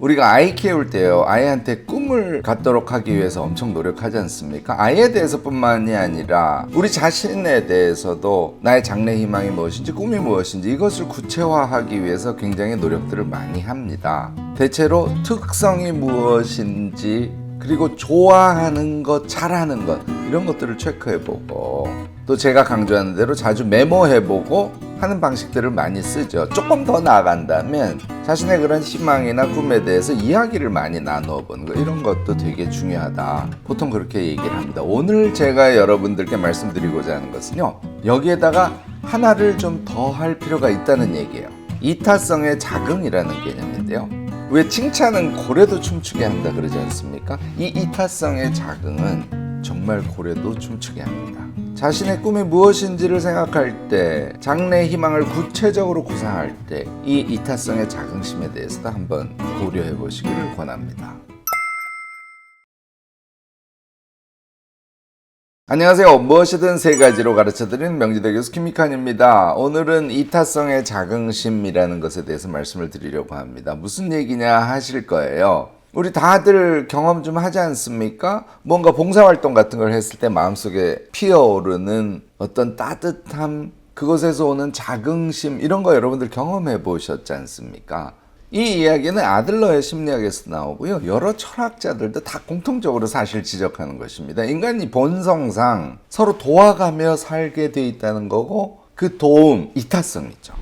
우리가 아이 키울 때요 아이한테 꿈을 갖도록 하기 위해서 엄청 노력하지 않습니까? 아이에 대해서뿐만이 아니라 우리 자신에 대해서도 나의 장래 희망이 무엇인지 꿈이 무엇인지 이것을 구체화하기 위해서 굉장히 노력들을 많이 합니다. 대체로 특성이 무엇인지 그리고 좋아하는 것, 잘하는 것 이런 것들을 체크해보고 또 제가 강조하는 대로 자주 메모해보고 하는 방식들을 많이 쓰죠. 조금 더 나아간다면 자신의 그런 희망이나 꿈에 대해서 이야기를 많이 나누어 보는 거 이런 것도 되게 중요하다. 보통 그렇게 얘기를 합니다. 오늘 제가 여러분들께 말씀드리고자 하는 것은요. 여기에다가 하나를 좀 더 할 필요가 있다는 얘기예요. 이타성의 자긍이라는 개념인데요. 왜 칭찬은 고래도 춤추게 한다 그러지 않습니까? 이 이타성의 자긍은 정말 고래도 춤추게 합니다. 자신의 꿈이 무엇인지를 생각할 때, 장래 희망을 구체적으로 구상할 때, 이 이타성의 자긍심에 대해서도 한번 고려해 보시기를 권합니다. 안녕하세요. 무엇이든 세 가지로 가르쳐드리는 명지대 교수 김미칸입니다. 오늘은 이타성의 자긍심이라는 것에 대해서 말씀을 드리려고 합니다. 무슨 얘기냐 하실 거예요. 우리 다들 경험 좀 하지 않습니까? 뭔가 봉사활동 같은 걸 했을 때 마음속에 피어오르는 어떤 따뜻함, 그것에서 오는 자긍심, 이런 거 여러분들 경험해 보셨지 않습니까? 이 이야기는 아들러의 심리학에서 나오고요. 여러 철학자들도 다 공통적으로 사실 지적하는 것입니다. 인간이 본성상 서로 도와가며 살게 돼 있다는 거고 그 도움, 이타성이죠.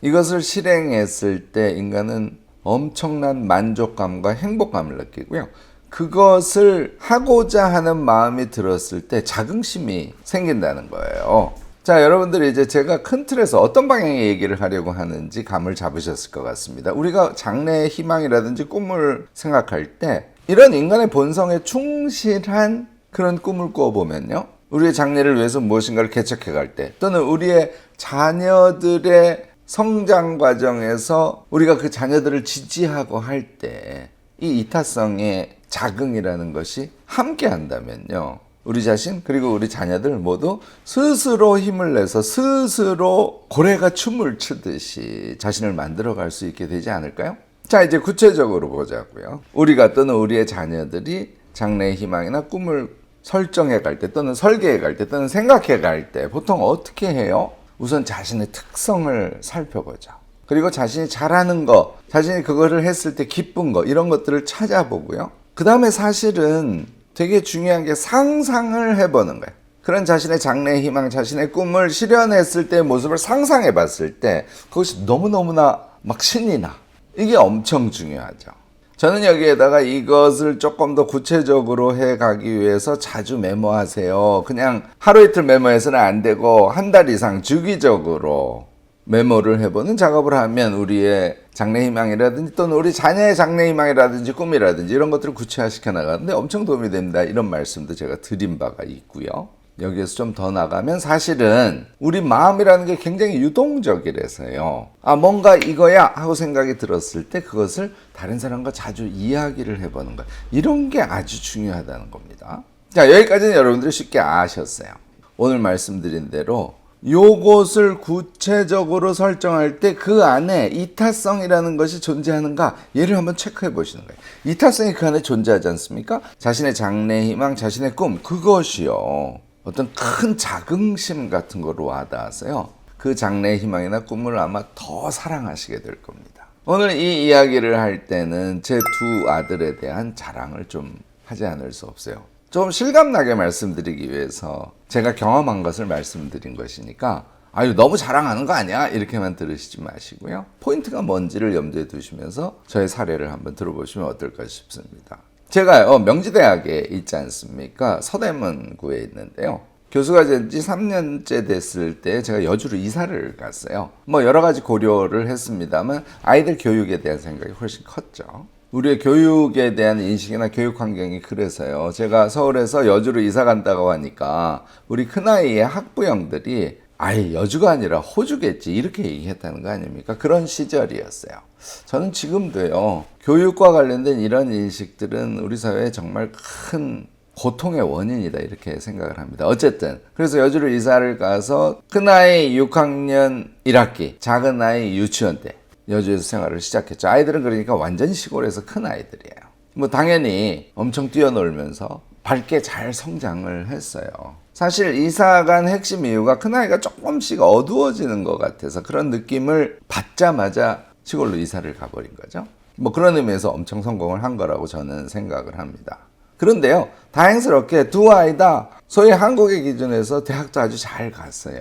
이것을 실행했을 때 인간은 엄청난 만족감과 행복감을 느끼고요. 그것을 하고자 하는 마음이 들었을 때 자긍심이 생긴다는 거예요. 자, 여러분들이 이제 제가 큰 틀에서 어떤 방향의 얘기를 하려고 하는지 감을 잡으셨을 것 같습니다. 우리가 장래의 희망이라든지 꿈을 생각할 때 이런 인간의 본성에 충실한 그런 꿈을 꾸어보면요. 우리의 장래를 위해서 무엇인가를 개척해 갈 때 또는 우리의 자녀들의 성장 과정에서 우리가 그 자녀들을 지지하고 할 때 이 이타성의 자긍이라는 것이 함께 한다면요. 우리 자신 그리고 우리 자녀들 모두 스스로 힘을 내서 스스로 고래가 춤을 추듯이 자신을 만들어 갈 수 있게 되지 않을까요? 자 이제 구체적으로 보자고요. 우리가 또는 우리의 자녀들이 장래의 희망이나 꿈을 설정해 갈 때 또는 설계해 갈 때 또는 생각해 갈 때 보통 어떻게 해요? 우선 자신의 특성을 살펴보죠. 그리고 자신이 잘하는 거, 자신이 그거를 했을 때 기쁜 거 이런 것들을 찾아보고요. 그 다음에 사실은 되게 중요한 게 상상을 해보는 거예요. 그런 자신의 장래 희망, 자신의 꿈을 실현했을 때의 모습을 상상해 봤을 때 그것이 너무너무나 막 신이 나. 이게 엄청 중요하죠. 저는 여기에다가 이것을 조금 더 구체적으로 해 가기 위해서 자주 메모하세요. 그냥 하루 이틀 메모해서는 안 되고 한 달 이상 주기적으로 메모를 해보는 작업을 하면 우리의 장래 희망이라든지 또는 우리 자녀의 장래 희망이라든지 꿈이라든지 이런 것들을 구체화시켜 나가는데 엄청 도움이 됩니다. 이런 말씀도 제가 드린 바가 있고요. 여기에서 좀 더 나가면 사실은 우리 마음이라는 게 굉장히 유동적이라서요. 아, 뭔가 이거야 하고 생각이 들었을 때 그것을 다른 사람과 자주 이야기를 해보는 것. 이런 게 아주 중요하다는 겁니다. 자, 여기까지는 여러분들이 쉽게 아셨어요. 오늘 말씀드린 대로 요것을 구체적으로 설정할 때 그 안에 이타성이라는 것이 존재하는가 얘를 한번 체크해 보시는 거예요. 이타성이 그 안에 존재하지 않습니까? 자신의 장래 희망, 자신의 꿈 그것이요. 어떤 큰 자긍심 같은 거로 와닿아서요. 그 장래 희망이나 꿈을 아마 더 사랑하시게 될 겁니다. 오늘 이 이야기를 할 때는 제 두 아들에 대한 자랑을 좀 하지 않을 수 없어요. 좀 실감나게 말씀드리기 위해서 제가 경험한 것을 말씀드린 것이니까 아유 너무 자랑하는 거 아니야? 이렇게만 들으시지 마시고요. 포인트가 뭔지를 염두에 두시면서 저의 사례를 한번 들어보시면 어떨까 싶습니다. 제가 명지대학에 있지 않습니까? 서대문구에 있는데요. 교수가 된 지 3년째 됐을 때 제가 여주로 이사를 갔어요. 뭐 여러 가지 고려를 했습니다만 아이들 교육에 대한 생각이 훨씬 컸죠 우리의 교육에 대한 인식이나 교육 환경이 그래서요. 제가 서울에서 여주로 이사 간다고 하니까 우리 큰아이의 학부형들이 아예 여주가 아니라 호주겠지 이렇게 얘기했다는 거 아닙니까? 그런 시절이었어요. 저는 지금도요. 교육과 관련된 이런 인식들은 우리 사회에 정말 큰 고통의 원인이다 이렇게 생각을 합니다. 어쨌든 그래서 여주로 이사를 가서 큰 아이 6학년 1학기, 작은 아이 유치원 때 여주에서 생활을 시작했죠. 아이들은 그러니까 완전 시골에서 큰 아이들이에요. 뭐 당연히 엄청 뛰어놀면서 밝게 잘 성장을 했어요. 사실 이사 간 핵심 이유가 큰아이가 조금씩 어두워지는 것 같아서 그런 느낌을 받자마자 시골로 이사를 가버린 거죠. 뭐 그런 의미에서 엄청 성공을 한 거라고 저는 생각을 합니다. 그런데요, 다행스럽게 두 아이 다 소위 한국의 기준에서 대학도 아주 잘 갔어요.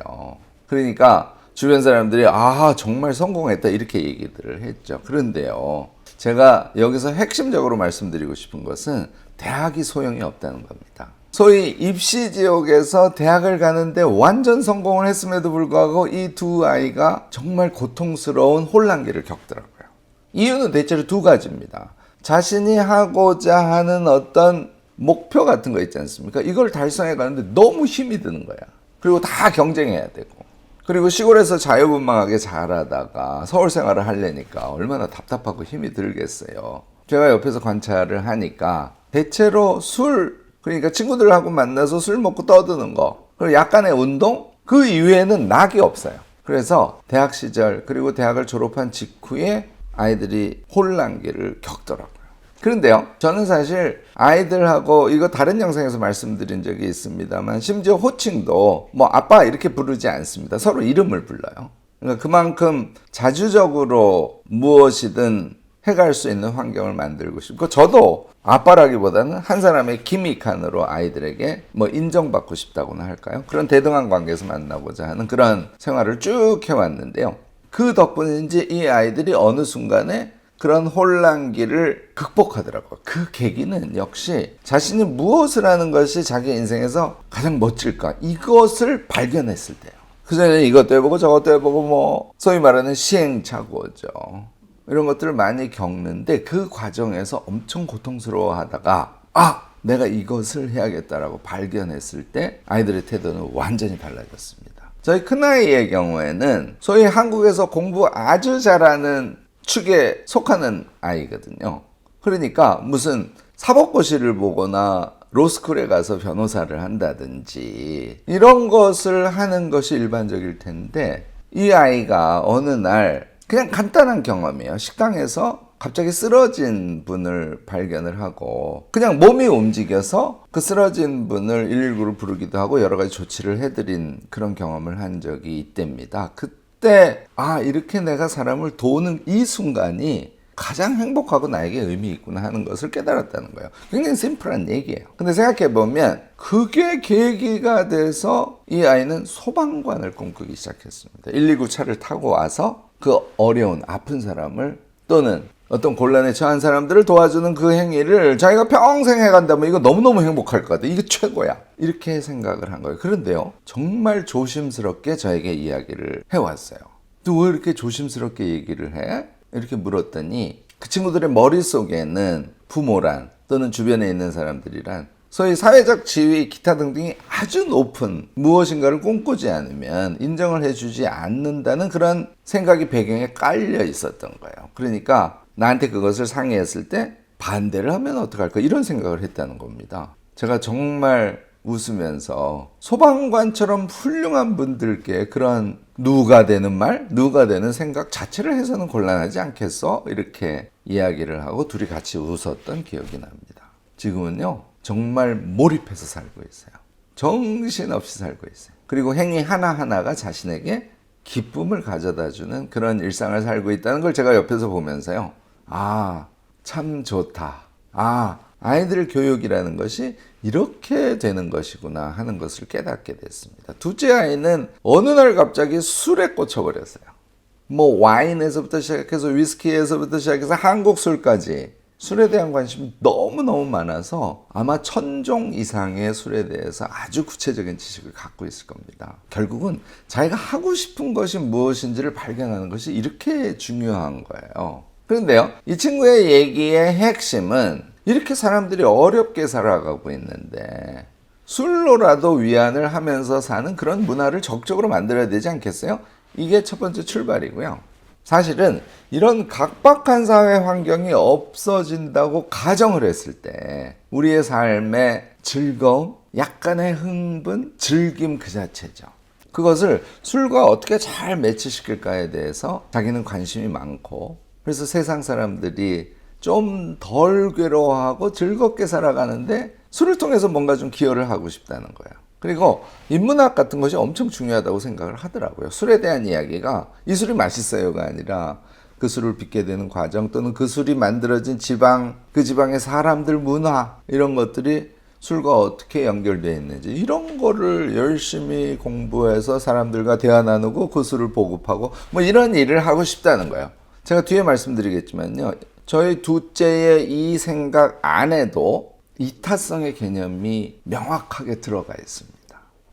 그러니까 주변 사람들이 아, 정말 성공했다 이렇게 얘기들을 했죠. 그런데요, 제가 여기서 핵심적으로 말씀드리고 싶은 것은 대학이 소용이 없다는 겁니다. 소위 입시 지옥에서 대학을 가는데 완전 성공을 했음에도 불구하고 이 두 아이가 정말 고통스러운 혼란기를 겪더라고요. 이유는 대체로 두 가지입니다. 자신이 하고자 하는 어떤 목표 같은 거 있지 않습니까? 이걸 달성해 가는데 너무 힘이 드는 거야. 그리고 다 경쟁해야 되고. 그리고 시골에서 자유분방하게 잘하다가 서울 생활을 하려니까 얼마나 답답하고 힘이 들겠어요. 제가 옆에서 관찰을 하니까 대체로 술, 그러니까 친구들하고 만나서 술 먹고 떠드는 거, 그리고 약간의 운동, 그 이외에는 낙이 없어요. 그래서 대학 시절, 그리고 대학을 졸업한 직후에 아이들이 혼란기를 겪더라고요. 그런데요, 저는 사실 아이들하고 이거 다른 영상에서 말씀드린 적이 있습니다만 심지어 호칭도 뭐 아빠 이렇게 부르지 않습니다. 서로 이름을 불러요. 그러니까 그만큼 자주적으로 무엇이든 해갈 수 있는 환경을 만들고 싶고 저도 아빠라기보다는 한 사람의 기미칸으로 아이들에게 뭐 인정받고 싶다고나 할까요? 그런 대등한 관계에서 만나고자 하는 그런 생활을 쭉 해왔는데요. 그 덕분인지 이 아이들이 어느 순간에 그런 혼란기를 극복하더라고요. 그 계기는 역시 자신이 무엇을 하는 것이 자기 인생에서 가장 멋질까 이것을 발견했을 때요. 그전에는 이것도 해보고 저것도 해보고 뭐 소위 말하는 시행착오죠. 이런 것들을 많이 겪는데 그 과정에서 엄청 고통스러워 하다가 아! 내가 이것을 해야겠다라고 발견했을 때 아이들의 태도는 완전히 달라졌습니다. 저희 큰아이의 경우에는 소위 한국에서 공부 아주 잘하는 축에 속하는 아이거든요. 그러니까 무슨 사법고시를 보거나 로스쿨에 가서 변호사를 한다든지 이런 것을 하는 것이 일반적일 텐데 이 아이가 어느 날 그냥 간단한 경험이에요. 식당에서 갑자기 쓰러진 분을 발견을 하고 그냥 몸이 움직여서 그 쓰러진 분을 119를 부르기도 하고 여러 가지 조치를 해드린 그런 경험을 한 적이 있답니다. 그 때 아 이렇게 내가 사람을 도우는 이 순간이 가장 행복하고 나에게 의미 있구나 하는 것을 깨달았다는 거예요. 굉장히 심플한 얘기예요. 근데 생각해 보면 그게 계기가 돼서 이 아이는 소방관을 꿈꾸기 시작했습니다. 119 차를 타고 와서 그 어려운 아픈 사람을 또는 어떤 곤란에 처한 사람들을 도와주는 그 행위를 자기가 평생 해간다면 이거 너무너무 행복할 것 같아. 이게 최고야. 이렇게 생각을 한 거예요. 그런데요, 정말 조심스럽게 저에게 이야기를 해왔어요. 너왜 이렇게 조심스럽게 얘기를 해? 이렇게 물었더니 그 친구들의 머릿속에는 부모란 또는 주변에 있는 사람들이란 소위 사회적 지위 기타 등등이 아주 높은 무엇인가를 꿈꾸지 않으면 인정을 해주지 않는다는 그런 생각이 배경에 깔려 있었던 거예요. 그러니까 나한테 그것을 상의했을 때 반대를 하면 어떡할까 이런 생각을 했다는 겁니다. 제가 정말 웃으면서 소방관처럼 훌륭한 분들께 그런 누가 되는 말, 누가 되는 생각 자체를 해서는 곤란하지 않겠어? 이렇게 이야기를 하고 둘이 같이 웃었던 기억이 납니다. 지금은요, 정말 몰입해서 살고 있어요. 정신없이 살고 있어요. 그리고 행위 하나하나가 자신에게 기쁨을 가져다 주는 그런 일상을 살고 있다는 걸 제가 옆에서 보면서요. 아, 참 좋다. 아, 아이들 교육이라는 것이 이렇게 되는 것이구나 하는 것을 깨닫게 됐습니다. 둘째 아이는 어느 날 갑자기 술에 꽂혀버렸어요. 뭐 와인에서부터 시작해서 위스키에서부터 시작해서 한국 술까지 술에 대한 관심이 너무너무 많아서 아마 천종 이상의 술에 대해서 아주 구체적인 지식을 갖고 있을 겁니다. 결국은 자기가 하고 싶은 것이 무엇인지를 발견하는 것이 이렇게 중요한 거예요. 그런데요, 이 친구의 얘기의 핵심은 이렇게 사람들이 어렵게 살아가고 있는데 술로라도 위안을 하면서 사는 그런 문화를 적극적으로 만들어야 되지 않겠어요? 이게 첫 번째 출발이고요. 사실은 이런 각박한 사회 환경이 없어진다고 가정을 했을 때 우리의 삶의 즐거움, 약간의 흥분, 즐김 그 자체죠. 그것을 술과 어떻게 잘 매치시킬까에 대해서 자기는 관심이 많고 그래서 세상 사람들이 좀 덜 괴로워하고 즐겁게 살아가는데 술을 통해서 뭔가 좀 기여를 하고 싶다는 거예요. 그리고 인문학 같은 것이 엄청 중요하다고 생각을 하더라고요. 술에 대한 이야기가 이 술이 맛있어요가 아니라 그 술을 빚게 되는 과정 또는 그 술이 만들어진 지방, 그 지방의 사람들 문화 이런 것들이 술과 어떻게 연결되어 있는지 이런 거를 열심히 공부해서 사람들과 대화 나누고 그 술을 보급하고 뭐 이런 일을 하고 싶다는 거예요. 제가 뒤에 말씀드리겠지만요. 저희 둘째의 이 생각 안에도 이타성의 개념이 명확하게 들어가 있습니다.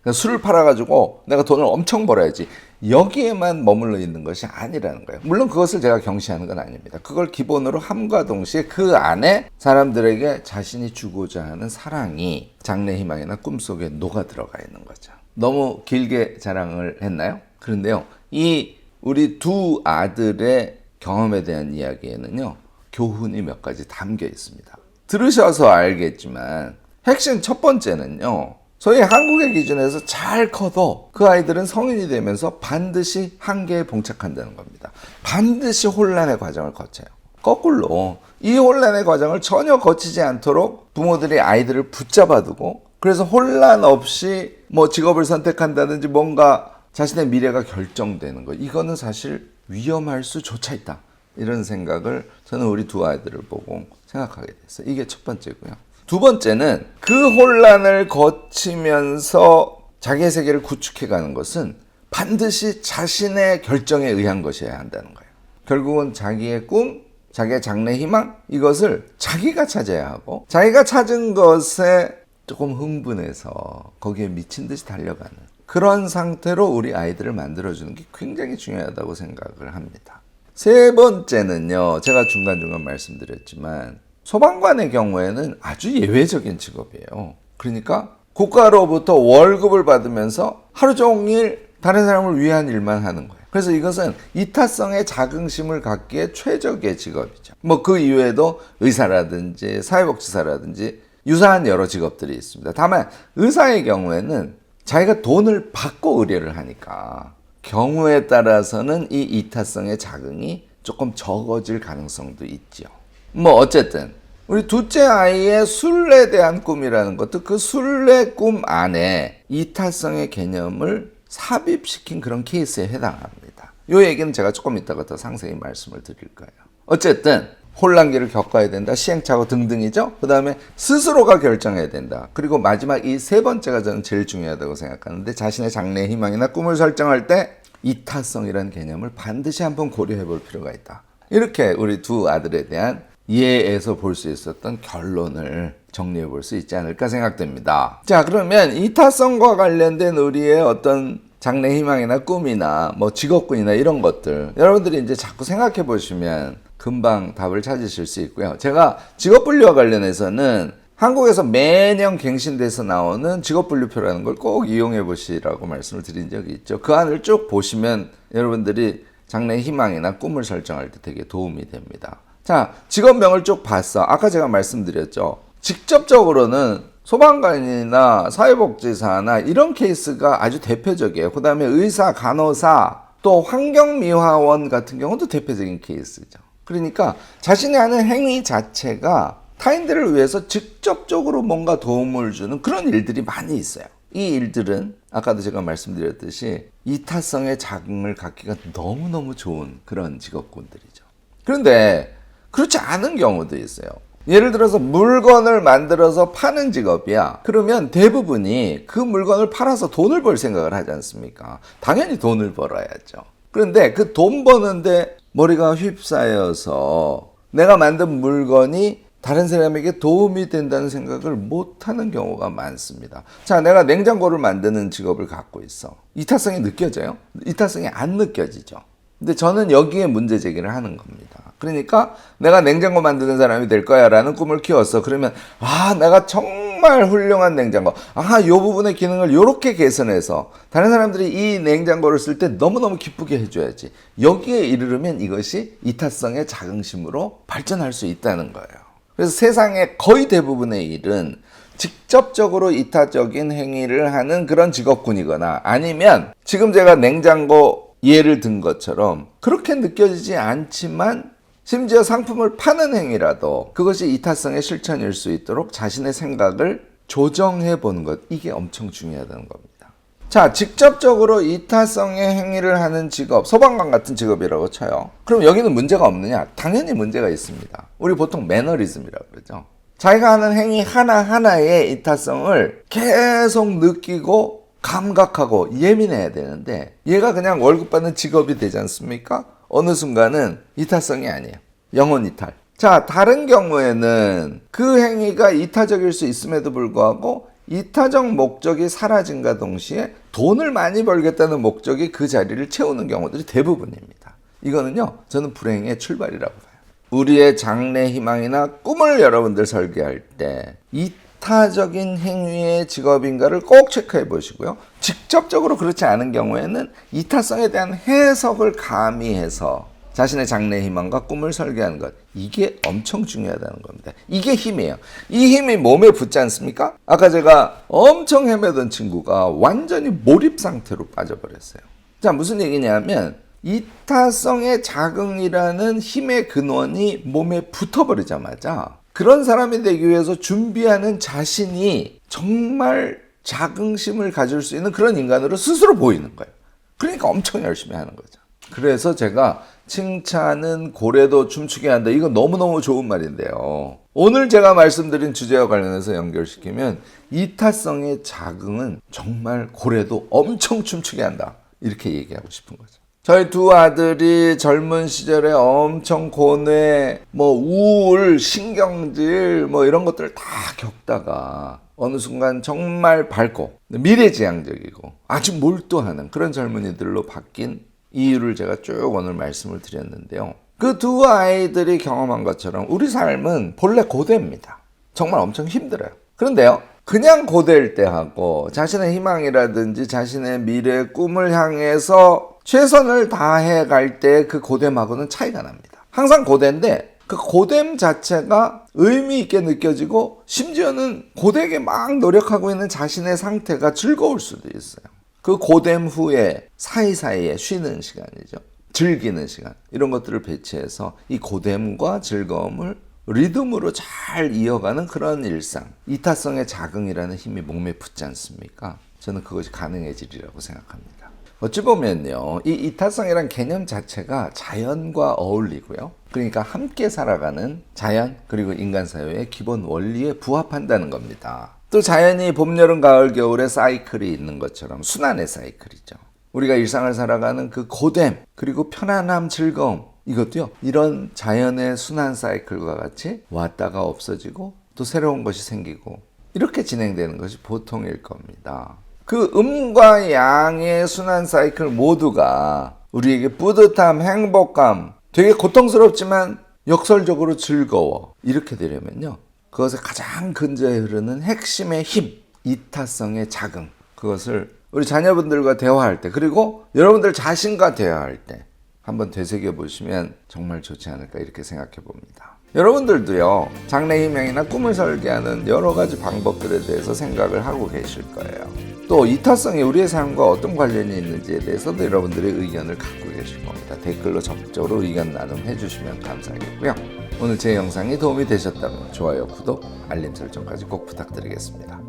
그러니까 술을 팔아가지고 내가 돈을 엄청 벌어야지. 여기에만 머물러 있는 것이 아니라는 거예요. 물론 그것을 제가 경시하는 건 아닙니다. 그걸 기본으로 함과 동시에 그 안에 사람들에게 자신이 주고자 하는 사랑이 장래 희망이나 꿈속에 녹아 들어가 있는 거죠. 너무 길게 자랑을 했나요? 그런데요. 이 우리 두 아들의 경험에 대한 이야기에는요. 교훈이 몇 가지 담겨 있습니다. 들으셔서 알겠지만 핵심 첫 번째는요. 소위 한국의 기준에서 잘 커도 그 아이들은 성인이 되면서 반드시 한계에 봉착한다는 겁니다. 반드시 혼란의 과정을 거쳐요. 거꾸로 이 혼란의 과정을 전혀 거치지 않도록 부모들이 아이들을 붙잡아두고 그래서 혼란 없이 뭐 직업을 선택한다든지 뭔가 자신의 미래가 결정되는 거 이거는 사실 위험할 수조차 있다. 이런 생각을 저는 우리 두 아이들을 보고 생각하게 됐어요. 이게 첫 번째고요. 두 번째는 그 혼란을 거치면서 자기의 세계를 구축해 가는 것은 반드시 자신의 결정에 의한 것이어야 한다는 거예요. 결국은 자기의 꿈, 자기의 장래 희망 이것을 자기가 찾아야 하고 자기가 찾은 것에 조금 흥분해서 거기에 미친 듯이 달려가는 그런 상태로 우리 아이들을 만들어주는 게 굉장히 중요하다고 생각을 합니다. 세 번째는요, 제가 중간중간 말씀드렸지만, 소방관의 경우에는 아주 예외적인 직업이에요. 그러니까 국가로부터 월급을 받으면서 하루 종일 다른 사람을 위한 일만 하는 거예요. 그래서 이것은 이타성의 자긍심을 갖기에 최적의 직업이죠. 뭐 그 이외에도 의사라든지 사회복지사라든지 유사한 여러 직업들이 있습니다. 다만 의사의 경우에는 자기가 돈을 받고 의뢰를 하니까 경우에 따라서는 이 이타성의 자긍이 조금 적어질 가능성도 있죠. 뭐 어쨌든 우리 둘째 아이의 술래에 대한 꿈이라는 것도 그 술래 꿈 안에 이타성의 개념을 삽입시킨 그런 케이스에 해당합니다. 이 얘기는 제가 조금 이따가 더 상세히 말씀을 드릴 거예요. 어쨌든 혼란기를 겪어야 된다. 시행착오 등등이죠. 그 다음에 스스로가 결정해야 된다. 그리고 마지막 이 세 번째가 저는 제일 중요하다고 생각하는데 자신의 장래 희망이나 꿈을 설정할 때 이타성이라는 개념을 반드시 한번 고려해 볼 필요가 있다. 이렇게 우리 두 아들에 대한 예에서 볼 수 있었던 결론을 정리해 볼 수 있지 않을까 생각됩니다. 자, 그러면 이타성과 관련된 우리의 어떤 장래 희망이나 꿈이나 뭐 직업군이나 이런 것들 여러분들이 이제 자꾸 생각해 보시면 금방 답을 찾으실 수 있고요. 제가 직업 분류와 관련해서는 한국에서 매년 갱신돼서 나오는 직업 분류표라는 걸 꼭 이용해 보시라고 말씀을 드린 적이 있죠. 그 안을 쭉 보시면 여러분들이 장래 희망이나 꿈을 설정할 때 되게 도움이 됩니다. 자, 직업명을 쭉 봤어. 아까 제가 말씀드렸죠. 직접적으로는 소방관이나 사회복지사나 이런 케이스가 아주 대표적이에요. 그 다음에 의사, 간호사, 또 환경미화원 같은 경우도 대표적인 케이스죠. 그러니까 자신이 하는 행위 자체가 타인들을 위해서 직접적으로 뭔가 도움을 주는 그런 일들이 많이 있어요. 이 일들은 아까도 제가 말씀드렸듯이 이타성의 자긍을 갖기가 너무너무 좋은 그런 직업군들이죠. 그런데 그렇지 않은 경우도 있어요. 예를 들어서 물건을 만들어서 파는 직업이야. 그러면 대부분이 그 물건을 팔아서 돈을 벌 생각을 하지 않습니까? 당연히 돈을 벌어야죠. 그런데 그 돈 버는데 머리가 휩싸여서 내가 만든 물건이 다른 사람에게 도움이 된다는 생각을 못 하는 경우가 많습니다. 자, 내가 냉장고를 만드는 직업을 갖고 있어. 이타성이 느껴져요? 이타성이 안 느껴지죠. 근데 저는 여기에 문제 제기를 하는 겁니다. 그러니까 내가 냉장고 만드는 사람이 될 거야 라는 꿈을 키웠어. 그러면, 아, 내가 정 말 훌륭한 냉장고. 아, 요 부분의 기능을 요렇게 개선해서 다른 사람들이 이 냉장고를 쓸 때 너무너무 기쁘게 해줘야지. 여기에 이르르면 이것이 이타성의 자긍심으로 발전할 수 있다는 거예요. 그래서 세상의 거의 대부분의 일은 직접적으로 이타적인 행위를 하는 그런 직업군이거나 아니면 지금 제가 냉장고 예를 든 것처럼 그렇게 느껴지지 않지만 심지어 상품을 파는 행위라도 그것이 이타성의 실천일 수 있도록 자신의 생각을 조정해 보는 것 이게 엄청 중요하다는 겁니다. 자, 직접적으로 이타성의 행위를 하는 직업, 소방관 같은 직업이라고 쳐요. 그럼 여기는 문제가 없느냐? 당연히 문제가 있습니다. 우리 보통 매너리즘이라고 그러죠. 자기가 하는 행위 하나하나의 이타성을 계속 느끼고 감각하고 예민해야 되는데 얘가 그냥 월급 받는 직업이 되지 않습니까? 어느 순간은 이타성이 아니에요. 영혼 이탈. 자, 다른 경우에는 그 행위가 이타적일 수 있음에도 불구하고 이타적 목적이 사라진과 동시에 돈을 많이 벌겠다는 목적이 그 자리를 채우는 경우들이 대부분입니다. 이거는요, 저는 불행의 출발이라고 봐요. 우리의 장래 희망이나 꿈을 여러분들 설계할 때 이 타적인 행위의 직업인가를 꼭 체크해 보시고요. 직접적으로 그렇지 않은 경우에는 이타성에 대한 해석을 가미해서 자신의 장래 희망과 꿈을 설계하는 것 이게 엄청 중요하다는 겁니다. 이게 힘이에요. 이 힘이 몸에 붙지 않습니까? 아까 제가 엄청 헤매던 친구가 완전히 몰입 상태로 빠져버렸어요. 자 무슨 얘기냐면 이타성의 자긍이라는 힘의 근원이 몸에 붙어버리자마자 그런 사람이 되기 위해서 준비하는 자신이 정말 자긍심을 가질 수 있는 그런 인간으로 스스로 보이는 거예요. 그러니까 엄청 열심히 하는 거죠. 그래서 제가 칭찬은 고래도 춤추게 한다. 이거 너무너무 좋은 말인데요. 오늘 제가 말씀드린 주제와 관련해서 연결시키면 이타성의 자긍은 정말 고래도 엄청 춤추게 한다. 이렇게 얘기하고 싶은 거죠. 저희 두 아들이 젊은 시절에 엄청 고뇌, 뭐 우울, 신경질, 뭐 이런 것들을 다 겪다가 어느 순간 정말 밝고 미래지향적이고 아주 몰두하는 그런 젊은이들로 바뀐 이유를 제가 쭉 오늘 말씀을 드렸는데요. 그 두 아이들이 경험한 것처럼 우리 삶은 본래 고대입니다. 정말 엄청 힘들어요. 그런데요, 그냥 고대일 때 하고 자신의 희망이라든지 자신의 미래 꿈을 향해서 최선을 다해 갈 때 그 고됨하고는 차이가 납니다. 항상 고대인데 그 고됨 자체가 의미 있게 느껴지고 심지어는 고되게 막 노력하고 있는 자신의 상태가 즐거울 수도 있어요. 그 고됨 후에 사이사이에 쉬는 시간이죠. 즐기는 시간. 이런 것들을 배치해서 이 고됨과 즐거움을 리듬으로 잘 이어가는 그런 일상. 이타성의 자긍이라는 힘이 몸에 붙지 않습니까? 저는 그것이 가능해지리라고 생각합니다. 어찌 보면요, 이 이타성이란 개념 자체가 자연과 어울리고요. 그러니까 함께 살아가는 자연 그리고 인간 사회의 기본 원리에 부합한다는 겁니다. 또 자연이 봄, 여름, 가을, 겨울의 사이클이 있는 것처럼 순환의 사이클이죠. 우리가 일상을 살아가는 그 고됨 그리고 편안함, 즐거움 이것도요. 이런 자연의 순환 사이클과 같이 왔다가 없어지고 또 새로운 것이 생기고 이렇게 진행되는 것이 보통일 겁니다. 그 음과 양의 순환 사이클 모두가 우리에게 뿌듯함, 행복감, 되게 고통스럽지만 역설적으로 즐거워. 이렇게 되려면요. 그것의 가장 근저에 흐르는 핵심의 힘, 이타성의 자긍. 그것을 우리 자녀분들과 대화할 때, 그리고 여러분들 자신과 대화할 때 한번 되새겨 보시면 정말 좋지 않을까 이렇게 생각해 봅니다. 여러분들도요, 장래 희망이나 꿈을 설계하는 여러 가지 방법들에 대해서 생각을 하고 계실 거예요. 또 이타성이 우리의 삶과 어떤 관련이 있는지에 대해서도 여러분들의 의견을 갖고 계실 겁니다. 댓글로 적극적으로 의견 나눔해 주시면 감사하겠고요. 오늘 제 영상이 도움이 되셨다면 좋아요, 구독, 알림 설정까지 꼭 부탁드리겠습니다.